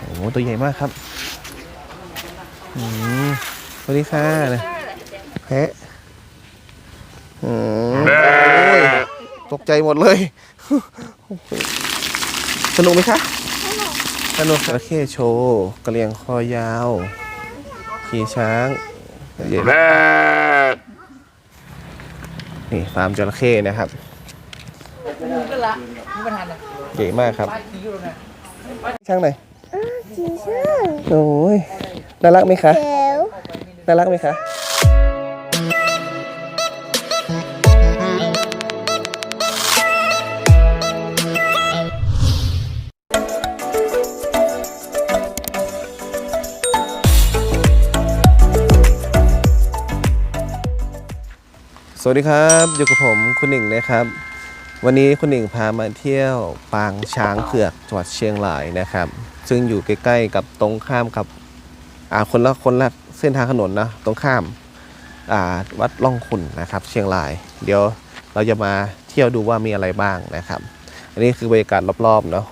โอ้โหตัวใหญ่มากครับอืมสวัสดีค่ะนะแพะอืมโอ้ยตกใจหมดเลย สนุกไหมคะ สนุกจระเข้โชว์กระเลียงคอยาว ขี่ช้างใหญ่มากนี่ฟาร์มจระเข้นะครับก็ละไม่ประทานเลยใหญ่มากครับป้าขี่อยู่นะช่างไหน ซื่อโอ้ยน่ารักไหมคะเขียวน่ารักไหมคะสวัสดีครับ อยู่กับผมคุณหนึ่งนะครับ วันนี้คุณหนึ่งพามาเที่ยวปางช้างเผือกจังหวัดเชียงรายนะครับ ซึ่งอยู่ใกล้ๆกับตรงข้ามกับอ่าคนละคนละเส้นทางถนนนะตรงข้ามอ่าวัดล่องขุนนะครับ เชียงราย เดี๋ยวเราจะมาเที่ยวดูว่ามีอะไรบ้างนะครับ อันนี้คือบรรยากาศรอบๆเนาะ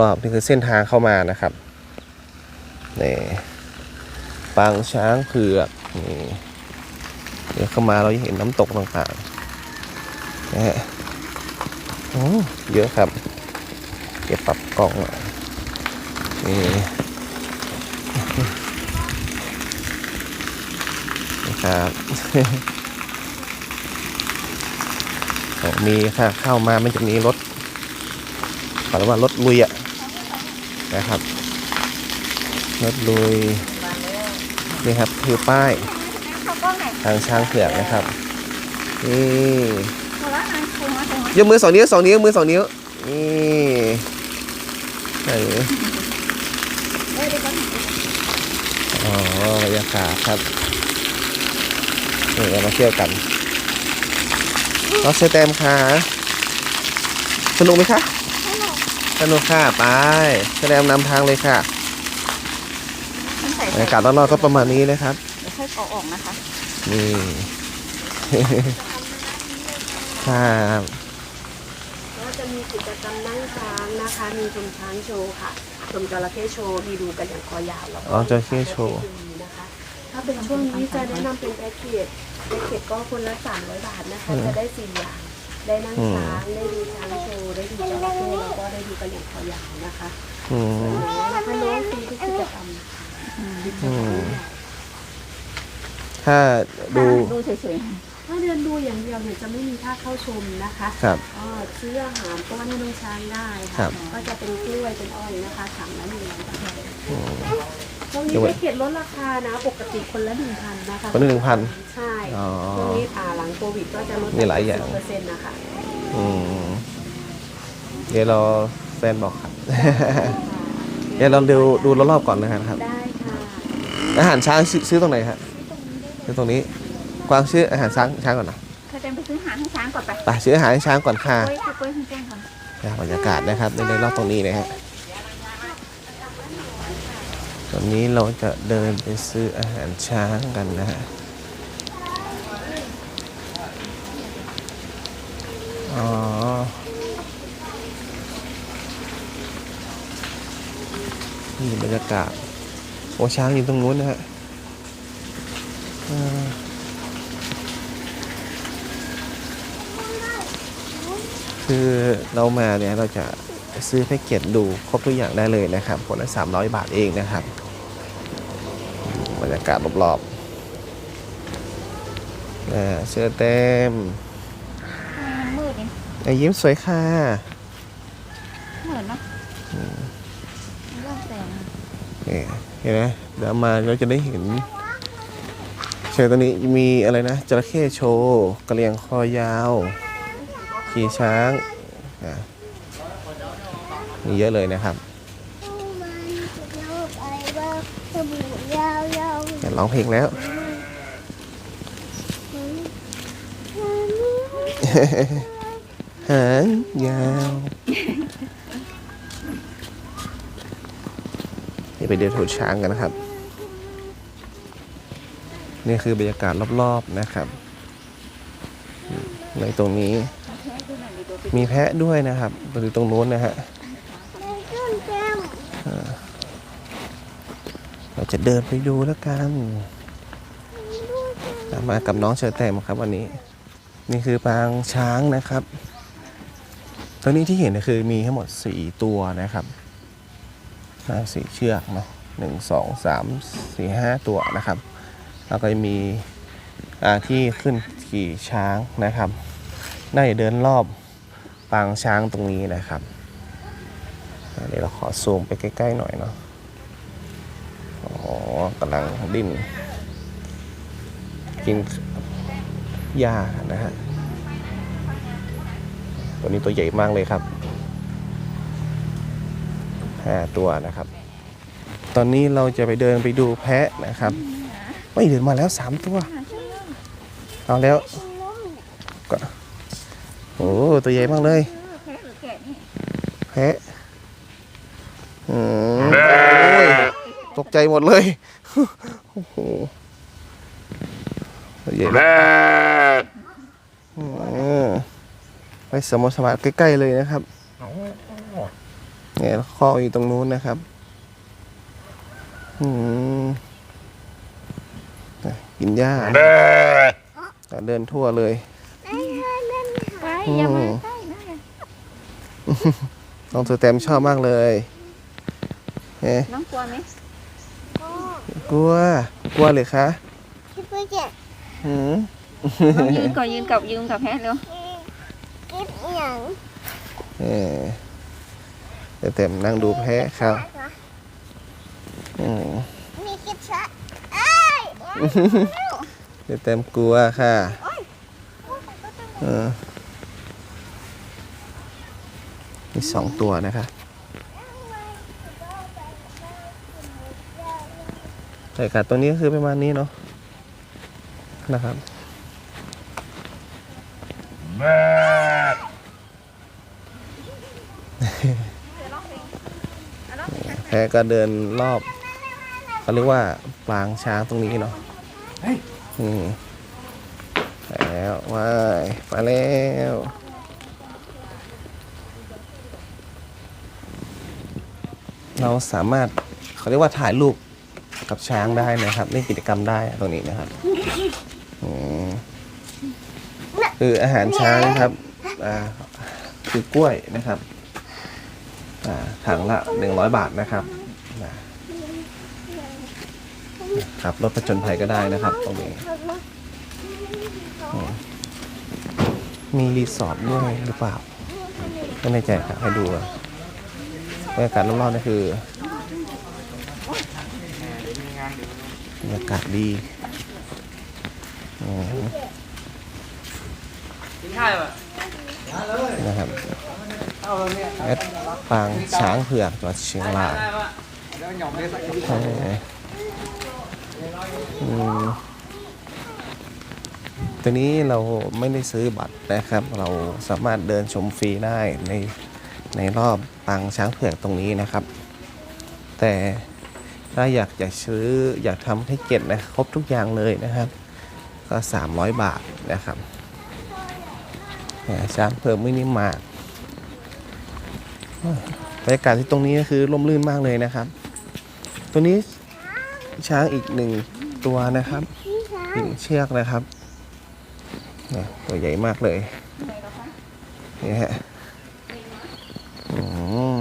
รอบๆนี่คือเส้นทางเข้ามานะครับนี่ปางช้างเผือกนี่เดี๋ยวเข้ามาเราจะเห็นน้ำตกต่างๆ นะฮะโอ้เยอะครับเก็บปรับกล้องน่อยนี่นะครับมีค่ะเข้ามามันจะมีรถขอเรียกว่ารถลุยอะนะครับรถลุยนี่ครับคือป้าย ทางช้างเผือกนะครับนี่ ยกมือสองนิ้วสองนิ้วมือสองนิ้วนี่ไหนอ๋อบรรยากาศครับนี่เรามาเที่ยวกันน้องเชอแตมค่ะสนุกไหมคะสนุกค่ะไปเชอแตมนำทางเลยค่ะบรรยากาศรอบๆก็ประมาณนี้นะครับเดี๋ยวค่อยเอาออกนะคะนี่ ครับก็จะมีกิจกรรมนั่งช้างนะคะ มีชมช้างโชว์ค่ะชมจระเข้โชว์มีดูกันอย่างคอยาวแล้วก็อ๋อจระเข้โชว์ นะคะ ถ้าเป็นช่วงนี้จะแนะนำเป็นแพ็กเกจแพ็กเกจก็คนละ300บาทนะคะ จะได้สี่อย่าง ได้นั่งช้างได้ดูช้างโชว์ได้ดูจระเข้แล้วก็ได้ดูกันอย่างคอยาวนะคะอืมถ้าน้องฟรีทุกกิจกรรมอืมถ้าดูดูเฉย ถ้าเดินดูอย่างเดียวเนี่ยจะไม่มีค่าเข้าชมนะคะครับก็ซื้ออาหารป้อนให้น้องช้างได้ครัค่ะบ ก็จะเป็นกล้วยเป็นอ้อยนะคะถังละหนึ่งร้อยบาทอืมช่วงนี้เดี๋ยวแพ็กเกจลดราคานะ ปกติคนละหนึ่งพันนะคะคนละ1,000ใช่อ๋อช่วงนี้อ่าหลังโควิดก็จะลดมีหลายอย่าง เปอร์เซ็นต์นะคะอืมเดี๋ยวเราแฟนบอกครับ เดี๋ยวเราดูดูรอบๆก่อนนะครับ ได้ค่ะอาหารช้างซื้อซื้อตรงไหนฮะซื้อตรงนี้ กวางซื้ออาหารช้างช้างก่อนนะๆเคยเดินไปซื้ออาหารให้ช้างก่อนไปไปซื้ออาหารให้ช้างก่อนค่ะกล้วยกล้วยให้แจ้งก่อนนะบรรยากาศนะครับในรอบตรงนี้นะฮะตอนนี้เราจะเดินไปซื้ออาหารช้างกันนะฮะอ๋อนี่บรรยากาศโอ้ช้างอยู่ตรงนู้นนะฮะอ่า คือเรามาเนี่ยเราจะซื้อแพ็กเกจดูครบทุกอย่างได้เลยนะครับคนละ300 บาทเองนะครับบรรยากาศรอบๆอ่าเสื้อเต็มมันมืดนี่อะยิ้มสวยค่ะเหมือนเนาะเรื่องแสงนี่เห็นไหมเดี๋ยวมาเราจะได้เห็นเชิญตอนนี้มีอะไรนะจระเข้โชว์กระเลียงคอยาว ขี่ช้างอะมีเยอะเลยนะครับแล้วอะร้อยากร้องเพลงแล้วหางยาวนี่ไปเดินถูช้างกันนะครับ นี่คือบรรยากาศรอบๆนะครับ ในตรงนี้ มีแพะด้วยนะครับไปดูตรงนู้นนะฮะต้นแก้มเออเราจะเดินไปดูแล้วกันอะมากับน้องเชอแตมครับวันนี้ นี่คือปางช้างนะครับตอนนี้ที่เห็นเนยคือมีทั้งหมด 4 ตัวนะครับอ่าสี่เชือกเนาะหนึ่งสองสามสี่ห้าตัวนะครับ แล้วก็จะมีอ่าที่ขึ้นขี่ช้างนะครับน่าจะเดินรอบ ปางช้างตรงนี้นะครับ เดี๋ยวเราขอซูมไปใกล้ ๆ หน่อยเนาะอ๋อกำลังดิ้นกินหญ้านะฮะ ตัวนี้ตัวใหญ่มากเลยครับห้าตัวนะครับ ตอนนี้เราจะไปเดินไปดูแพะนะครับ ไม่เดินมาแล้วสามตัว เอาแล้ว อ้ตัวใหญ่มากเลยแพะหรือแกะนี่แพะอืมโอ้ยตกใจหมดเลยโอ้โหตัวใหญ่มากอืมไปสมมติสมาธิใกล้ๆเลยนะครับเนี่ยคออยู่ตรงนู้นนะครับอืมกินหญ้านะเดินทั่วเลยไป อย่ามาใกล้นะน้องตัวแตมชอบมากเลยเอ๊ะน้องกลัวไหมกลัว กลัวเลยคะพี่ปุ้ยเจ็บหืมน้องยืนก่อนยืนกับยืนกับแพะเร็วกิ๊บอย่างเออเดี๋ยวแตมนั่งดูแพะครับอืมมีกิ๊บชะเอ้ยเดี๋ยวแตมกลัวค่ะเออ มีสองตัวนะคะแต่กัดตัวนี้ก็คือประมาณนี้เนาะนะครับแพะก็เดินรอบเขาเรียกว่าปางช้างตรงนี้เนาะอืมไปแล้วว้ายไปแล้ว เราสามารถเขาเรียกว่าถ่ายรูปกับช้างได้นะครับเล่นกิจกรรมได้ตรงนี้นะครับอืมคืออาหารช้างครับอ่าคือกล้วยนะครับอ่าถังละหนึ่งร้อยบาทนะครับนะครับรถประจนภัยก็ได้นะครับตรงนี้มีรีสอร์ทด้วยหรือเปล่าไม่แน่ใจครับให้ดูก่อน บรรยากาศรอบๆนี่คือบรรยากาศดีอืมนะครับแอดปางช้างเผือกจังหวัดเชียงรายเอออืมตัวนี้เราไม่ได้ซื้อบัตรนะครับ เราสามารถเดินชมฟรีได้ใน ในรอบปางช้างเผือกตรงนี้นะครับ แต่ถ้าอยากอยากซื้ออยากทำให้เก็ตนะครบทุกอย่างเลยนะครับ ก็ 300 บาทนะครับช้างเผือกมินิมาร์ทบรรยากาศที่ตรงนี้ก็คือร่มรื่นมากเลยนะครับ ตัวนี้ช้างอีกหนึ่งตัวนะครับหนึ่งเชือกนะครับตัวใหญ่มากเลยนี่ฮะอืมต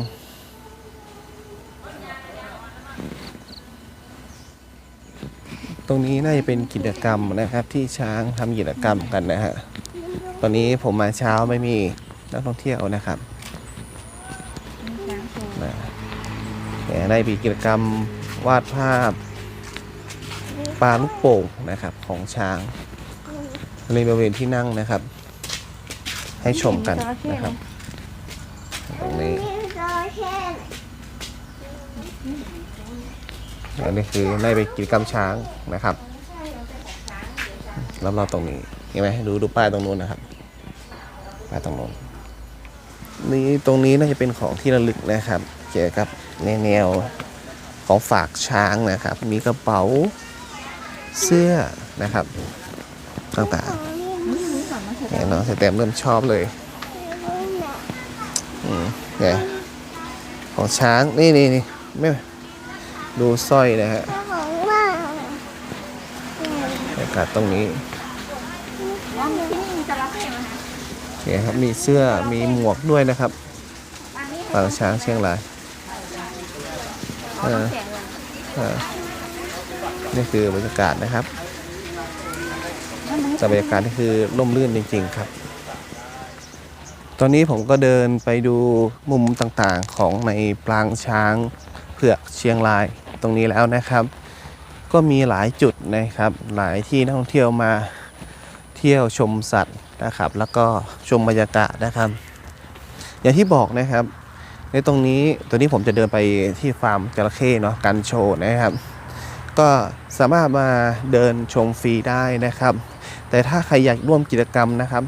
รงนี้น่าจะเป็นกิจกรรมนะครับ ที่ช้างทำกิจกรรมกันนะฮะ ตอนนี้ผมมาเช้าไม่มีนักท่องเที่ยวนะครับช้างโชว์นะเนี่ยได้มีกิจกรรมวาดภาพปลาลูกโป่งนะครับของช้างในบริเวณที่นั่งนะครับ ให้ชมกันนะครับ ตรงนี้ อันนี้คือได้ไปกิจกรรมช้างนะครับรอบๆตรงนี้เห็นไหมดูดูป้ายตรงนู้นนะครับป้ายตรงนู้นนี่ตรงนี้น่าจะเป็นของที่ระลึกนะครับ เกี่ยวกับแนวของฝากช้างนะครับ มีกระเป๋าเสื้อนะครับต่างนี่นี่ก่อนาเถๆอะเนี่ยน้องสแตมเริ่มชอบเลยอืมเนี่ยของช้างนี่นี่นี่ไม่ ดูสร้อยนะฮะของว่าบรรยากาศตรงนี้ว่ามีที่นี่มีจระเข้ไหมคะเนี่ยครับมีเสื้อมีหมวกด้วยนะครับปางช้างเชียงรายเขาอ่านี่คือบรรยากาศนะครับบรรยากาศนี่คือร่มรื่นจริง ๆ ครับ ตอนนี้ผมก็เดินไปดูมุมต่างๆของในปางช้างเผือกเชียงราย รงนี้แล้วนะครับ ก็มีหลายจุดนะครับ หลายที่นักท่องเที่ยวมาเที่ยวชมสัตว์นะครับ แล้วก็ชมบรรยากาศนะครับ อย่างที่บอกนะครับ ในตรงนี้ตัวนี้ผมจะเดินไปที่ฟาร์มจระเข้เนาะกันโชว์นะครับ ก็สามารถมาเดินชมฟรีได้นะครับ แต่ถ้าใครอยากร่วมกิจกรรมนะครับ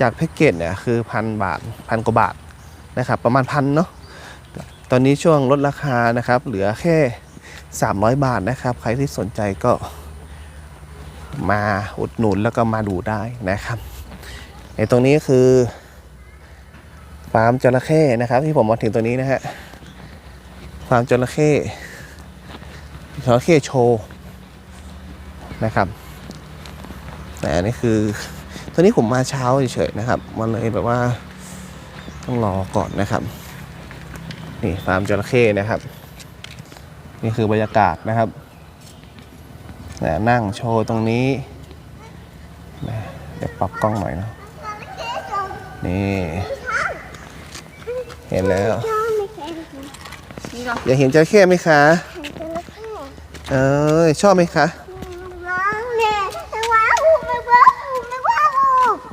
จากแพ็กเกจเนี่ยคือพันบาทพันกว่าบาทนะครับ ประมาณพันเนาะตอนนี้ช่วงลดราคานะครับ เหลือแค่ 300 บาทนะครับ ใครที่สนใจก็มาอุดหนุนแล้วก็มาดูได้นะครับในตรงนี้คือฟาร์มจระเข้นะครับ ที่ผมมาถึงตัวนี้นะฮะฟาร์มจระเข้จระเข้โชว์นะครับแต่อันนี้คือตัวนี้ผมมาเช้าเฉยๆนะครับ มันเลยแบบว่าต้องรอก่อนนะครับ นี่ฟาร์มจระเข้นะครับ นี่คือบรรยากาศนะครับแต่นั่งโชว์ตรงนี้นะเดี๋ยวปรับกล้องหน่อยนะนี่เห็นแล้วชอบไม่เคยเห็นนี่เหรออยากเห็นจระเข้ไหมคะจระเข้เออชอบไหมคะว้าวแม่ไม่ว้าวไม่ว้าวไม่ว้าว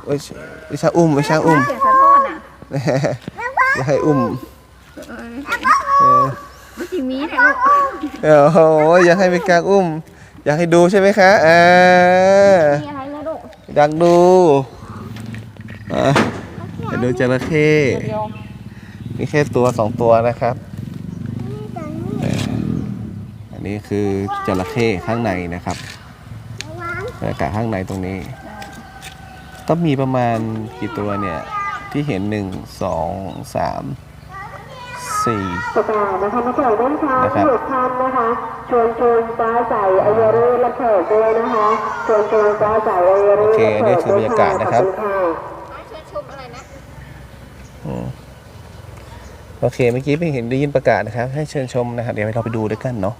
วิชวิชาอุ้มวิชาอุ้มเสียงสะท้อนอะอยากให้อุ้มเออเออเมื่อกี้มีเนี่ยลูก โอ้โหอยากให้ไปกางอุ้ม อยากให้ดูใช่ไหมคะอ่ามีอะไรนะลูกอยากดูอะอยากดูจระเข้เดียวมีแค่ตัวสองตัวนะครับ อันนี้คือจระเข้ข้างในนะครับว้าวบรรยากาศข้างในตรงนี้ ก็มีประมาณกี่ตัวเนี่ย ที่เห็นหนึ่งสองสาม สี่ประกาศนะคะมาเถิดด้านช้างนะครับหยุดทันนะคะชวนชวนฟ้าใสอายรุ่และเถิดด้วยนะคะชวนชวนฟ้าใสอายรุ่โอเคอันนี้คือบรรยากาศนะครับขอณค่ะอืมโอเคเมื่อกี้ไปเห็นได้ยินประกาศนะครับ ให้เชิญชมนะครับ เดี๋ยวเราไปดูด้วยกันเนาะ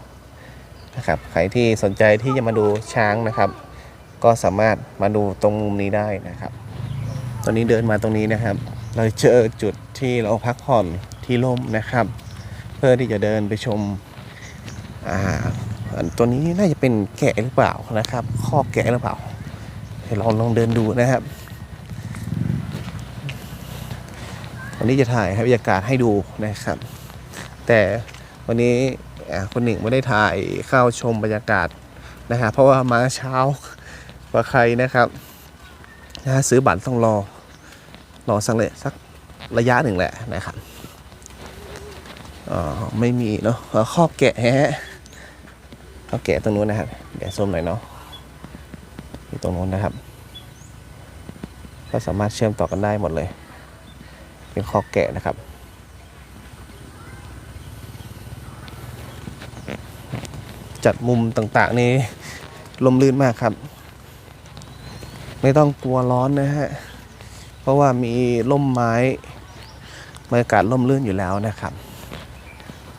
นะครับใครที่สนใจที่จะมาดูช้างนะครับ ก็สามารถมาดูตรงมุมนี้ได้นะครับ ตอนนี้เดินมาตรงนี้นะครับ เราเจอจุดที่เราพักผ่อน ที่ร่มนะครับ เพื่อที่จะเดินไปชมอ่าตัวนี้น่าจะเป็นแกะหรือเปล่านะครับข้อแกะหรือเปล่าเดี๋ยวเราลองเดินดูนะครับวันนี้จะถ่ายให้บรรยากาศให้ดูนะครับ แต่วันนี้คนหนึ่งไม่ได้ถ่ายเข้าชมบรรยากาศนะครับเพราะว่ามาเช้ากว่าใครนะครับนะซื้อบัตรต้องรอรอสักเลยสักระยะหนึ่งแหละนะครับ อ๋อไม่มีเนาะข้อแกะฮะข้อแกะตรงนู้นนะครับเดี๋ยวส้มหน่อยเนาะอยู่ตรงนู้นนะครับ ก็สามารถเชื่อมต่อกันได้หมดเลย เป็นคอแกะนะครับจัดมุมต่างๆนี่ลมลื่นมากครับ ไม่ต้องกลัวร้อนนะฮะ เพราะว่ามีร่มไม้บรรยากาศร่มรื่นอยู่แล้วนะครับ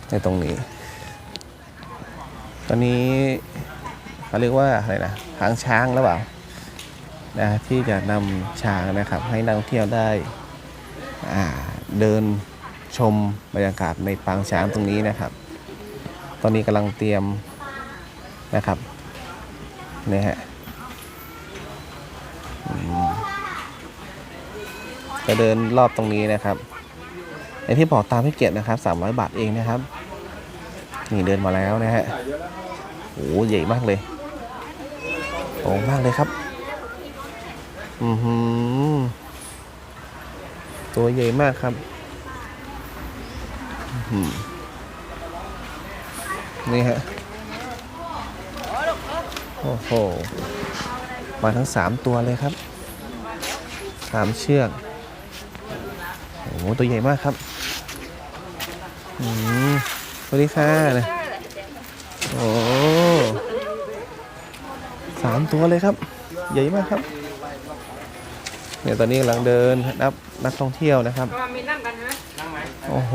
ในตรงนี้ ตอนนี้เขาเรียกว่าอะไรนะหางช้างหรือเปล่านะที่จะนำช้างนะครับ ให้นักท่องเที่ยวได้เดินชมบรรยากาศในปางช้างตรงนี้นะครับ ตอนนี้กำลังเตรียมนะครับนี่ฮะอืมก็เดินรอบตรงนี้นะครับอย่างที่บอกตามให้เกียรตินะครับ300 บาทเองนะครับ นี่เดินมาแล้วนะฮะโอ้ใหญ่มากเลยโอ้มากเลยครับ อือหือ ตัวใหญ่มากครับอือนี่ฮะ โอ้โห มาทั้งสามตัวเลยครับสามเชือก โอ้ตัวใหญ่มากครับ อืม วัสดีค่ะนะโอ้สามตัวเลยครับ ใหญ่มากครับ เนี่ยตอนนี้กำลังเดินนับนักท่องเที่ยวนะครับโอ้โห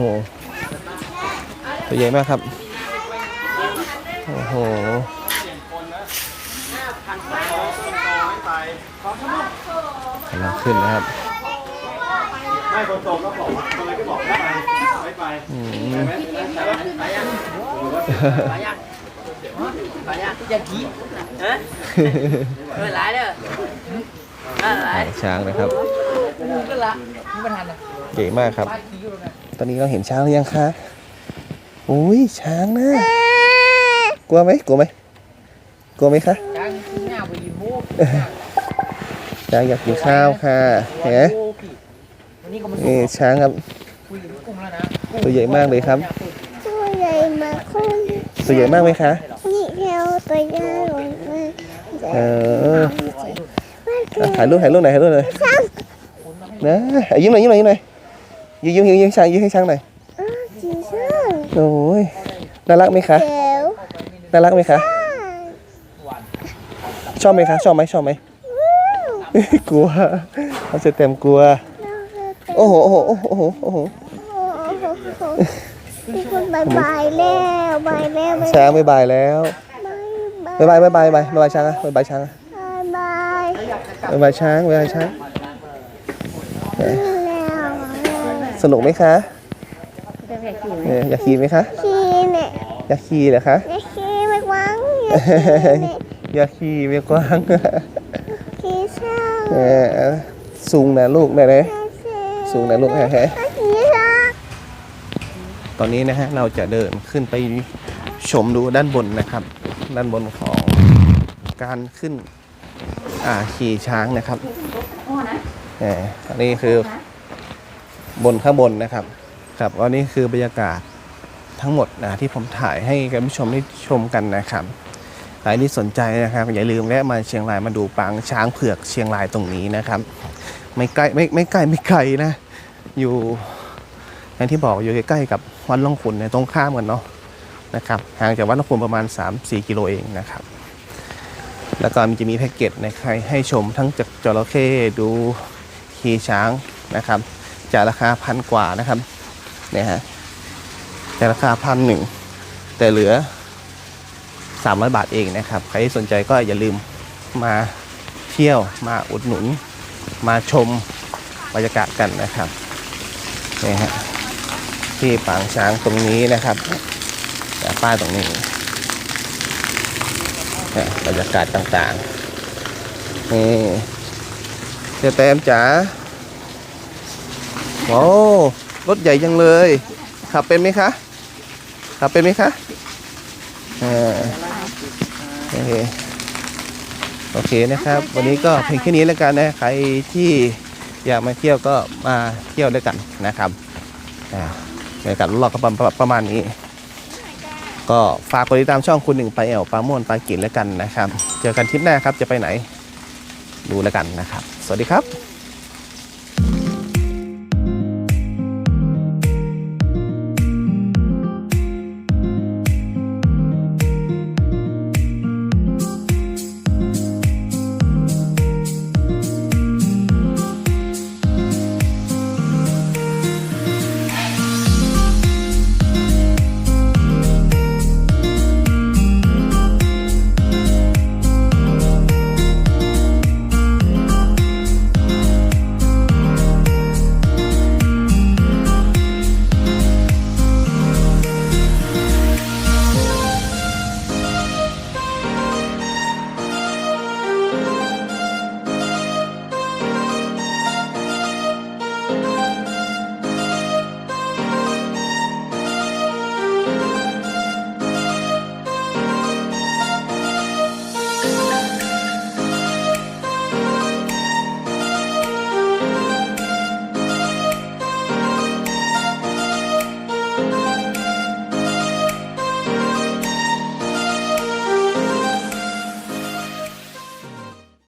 ตัวใหญ่มากครับโอ้โหกำลังขึ้นนะครับไม่คนโตก็บอกว่าคนอะไรก็บอกได้ ไปไปยังไปยังไปยังจะกี้ฮ้ยเออหลายเด้อช้างนะครับก็ละไม่ทันเลยใหญ่มากครับ ตอนนี้เราเห็นช้างหรือยังคะโอ้ยช้างนะกลัวไหมกลัวไหมกลัวไหมคะช้างอยากกินข้าวค่ะเห็นไหมนี่ช้างครับ ตัวใหญ่มากเลยครับ ตัวใหญ่มากคุณตัวใหญ่มากไหมคะ นี่แค่ตัวใหญ่กว่าแม่เอออะถ่ายรูปถ่ายรูปหน่อยถ่ายรูปหน่อยนะอะยิ้มหน่อยยิ้มหน่อยยิ้มหน่อยยิ้มยิ้มยิ้มยิ้มช้างยิ้มให้ช้างหน่อยจริงช่างโอ้ยน่ารักไหมคะเจ๋วน่ารักไหมคะชอบไหมคะชอบไหมชอบไหมกลัวเขาจะเต็มกลัวโอ้โหโอ้โหโอ้โหโอ้โห โอ้โหมีคนบายบายแล้วบายแล้วบายช้างบ๊ายบายแล้วบ๊ายบายบ๊ายบายบ๊ายบายบ๊ายบายช้างอะบ๊ายบายช้างอะบายบ๊ายบายช้างบ๊ายบายช้างแล้วสนุกไหมคะเอออยากขี่ไหมคะขี่เนี่ยอยากขี่เหรอคะอย่าขี่ไม่กว้างอยากขี่เมียกว้างขี่ช่างเออสูงนะลูกได้ไหมสูงนะลูกแฮะขี่ช่าง ตอนนี้นะฮะเราจะเดินขึ้นไปชมดูด้านบนนะครับ ด้านบนของการขึ้นอ่าขี่ช้างนะครับเอออันนี้คือบนข้างบนนะครับ ครับอันนี้คือบรรยากาศทั้งหมดนะที่ผมถ่ายให้กับผู้ชมได้ชมกันนะครับใครที่สนใจนะครับ อย่าลืมแวะมาเชียงรายมาดูปางช้างเผือกเชียงรายตรงนี้นะครับ ไม่ใกล้ไม่ไม่ใกล้ไม่ไกลนะ อยู่อย่างที่บอกอยู่ใกล้ๆกับ วัดล่องขุนในยตรงข้ามกันเนาะนะครับห่างจากวัดล่องขุนประมาณ 3-4 กิโลเองนะครับ แล้วก็มันจะมีแพ็กเกจในใครให้ชมทั้งจากจระเข้ดูขี่ช้างนะครับจากราคาพันกว่านะครับเนี่ยฮะจากราคาพันหนึ่งแต่เหลือ 300 บาทเองนะครับ ใครที่สนใจก็อย่าลืมมาเที่ยวมาอุดหนุน มาชมบรรยากาศกันนะครับนี่ฮะ ที่ปางช้างตรงนี้นะครับแต่ป้ายตรงนี้บรรยากาศต่างๆนี่เจ้าแต้มจ๋าโอ้รถใหญ่จังเลย ขับเป็นไหมคะ ขับเป็นไหมคะเออโอเคโอเคนะครับ วันนี้ก็เพียงแค่นี้แล้วกันนะใครที่อยากมาเที่ยวก็มาเที่ยวด้วยกันนะครับอ่า บรรยากาศรอบๆก็ประประมาณนี้ ก็ฝากกดติดตามช่องคุณหนึ่งไปแอวปลาโม่วนปลากินแล้วกันนะครับ เจอกันทริปหน้าครับจะไปไหนดูแล้วกันนะครับ สวัสดีครับ